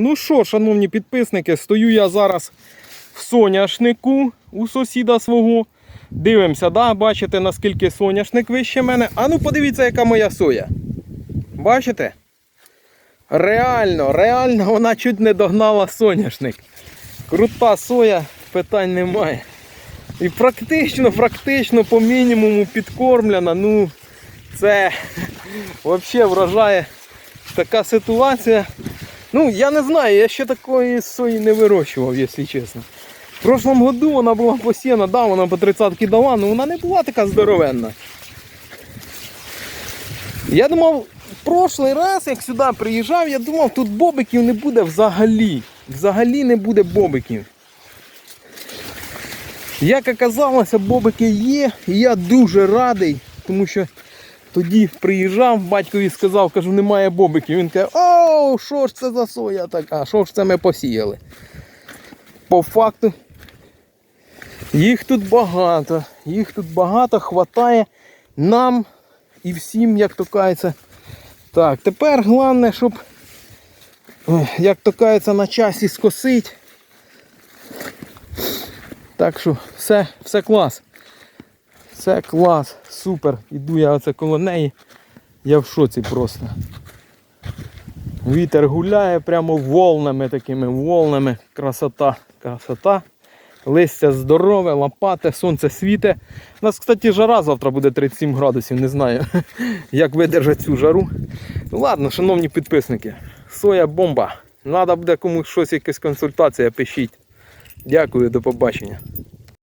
Ну що, шановні підписники, стою я зараз в соняшнику у сусіда свого. Дивимося, да? бачите, наскільки соняшник вище мене. А ну подивіться, яка моя соя. Бачите? Реально, реально вона чуть не догнала соняшник. Крута соя, питань немає. І практично, практично по мінімуму підкормлена. Ну, це взагалі вражає така ситуація. Ну, я не знаю, я ще такої сої не вирощував, якщо чесно. В прошлому году вона була посіяна, да, вона по 30 дала, але вона не була така здоровенна. Я думав, в прошлий раз, як сюди приїжджав, я думав, тут бобиків не буде взагалі. Взагалі не буде бобиків. Як оказалося, бобики є, і я дуже радий, тому що тоді приїжджав, батькові сказав, кажу, немає бобиків. Він каже, о, що ж це за соя така, що ж це ми посіяли. По факту, їх тут багато, їх тут багато, хватає нам і всім, як то кажеться. Так, тепер головне, щоб, як то кажеться, на часі скосить. Так що все, все клас. Все клас, супер. Іду я оце коло неї. Я в шоці просто. Вітер гуляє прямо волнами такими волнами. Красота, красота. Листя здорове, лопате, сонце світе. У нас, кстати, жара завтра буде 37 градусів, не знаю, як видержать цю жару. Ладно, шановні підписники, соя бомба. Надо буде комусь щось, якась консультація, пишіть. Дякую, до побачення.